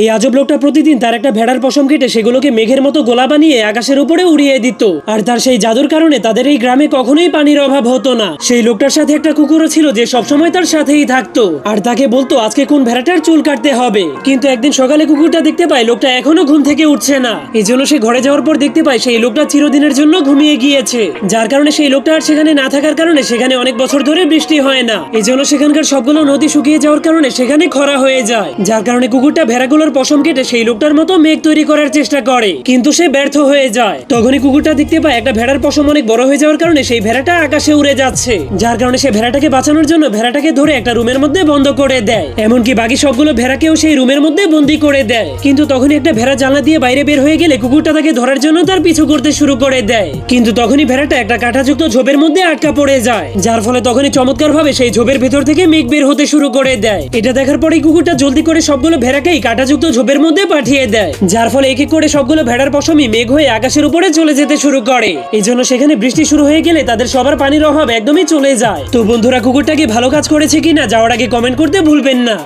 এই আজব লোকটা প্রতিদিন তার একটা ভেড়ার পশম কেটে সেগুলোকে মেঘের মতো গোলা বানিয়ে আকাশের উপরে উড়িয়ে দিত। আর তার সেই জাদুর কারণে তাদের এই গ্রামে কখনোই পানির অভাব হতো না। সেই লোকটার সাথে একটা কুকুরও ছিল যে সবসময় তার সাথেই থাকতো। আর তাকে বলতো, আজকে কোন ভেড়াটার চুল কাটতে হবে? কিন্তু একদিন সকালে কুকুরটা দেখতে পায়, লোকটা এখনও ঘুম থেকে উঠছে না। এই জন্য সে ঘরে যাওয়ার পর দেখতে পায়, সেই লোকটা চিরদিনের জন্য ঘুমিয়ে গিয়েছে। যার কারণে সেই লোকটা আর সেখানে না থাকার কারণে সেখানে অনেক বছর ধরে বৃষ্টি হয় না। এই জন্য সেখানকার সবগুলো নদী শুকিয়ে যাওয়ার কারণে সেখানে খরা হয়ে যায়। যার কারণে কুকুরটা ভেড়াগুলোর পশম কেটে সেই লোকটার মতো মেঘ তৈরি করার চেষ্টা করে। কিন্তু সে ব্যর্থ হয়ে যায়। তখনই কুকুরটা দেখতে পায় একটা ভেড়ার পশম অনেক বড় হয়ে যাওয়ার কারণে সেই ভেড়াটা আকাশে উড়ে যাচ্ছে। যার কারণে সে ভেড়াটাকে বাঁচানোর জন্য ভেড়াটাকে ধরে একটা রুমের মধ্যে বন্ধ করে দেয়। এমনকি বাকি সবগুলো ভেড়াকেও সেই রুমের মধ্যে বন্দি করে দেয়। কিন্তু তখনই একটা ভেড়া জানলা দিয়ে বাইরে বের হয়ে গেলে কুকুরটা তাকে ধরার জন্য তার পিছু করতে শুরু করে দেয়। কিন্তু তখনই ভেড়াটা একটা কাঁটাযুক্ত ঝোপের মধ্যে আটকা পড়ে যায়। যার ফলে তখনই চমৎকার ভাবে সেই ঝোপের ভেতর থেকে মেঘ বের হতে শুরু করে দেয়। এটা দেখার পরেই কুকুরটা জলদি করে সবগুলো ভেড়াকেই কাঁটাযুক্ত ঝোপের মধ্যে পাঠিয়ে দেয়, যার ফলে এক এক করে সবগুলো ভেড়ার পশমই মেঘ হয়ে আকাশের উপরে চলে যেতে শুরু করে। এই জন্য সেখানে বৃষ্টি শুরু হয়ে গেলে তাদের সবার পানির অভাব একদমই চলে যায়। তো বন্ধুরা কুকুরটাকে ভালো কাজ করেছে কিনা, যাওয়ার আগে কমেন্ট করতে ভুলবেন না।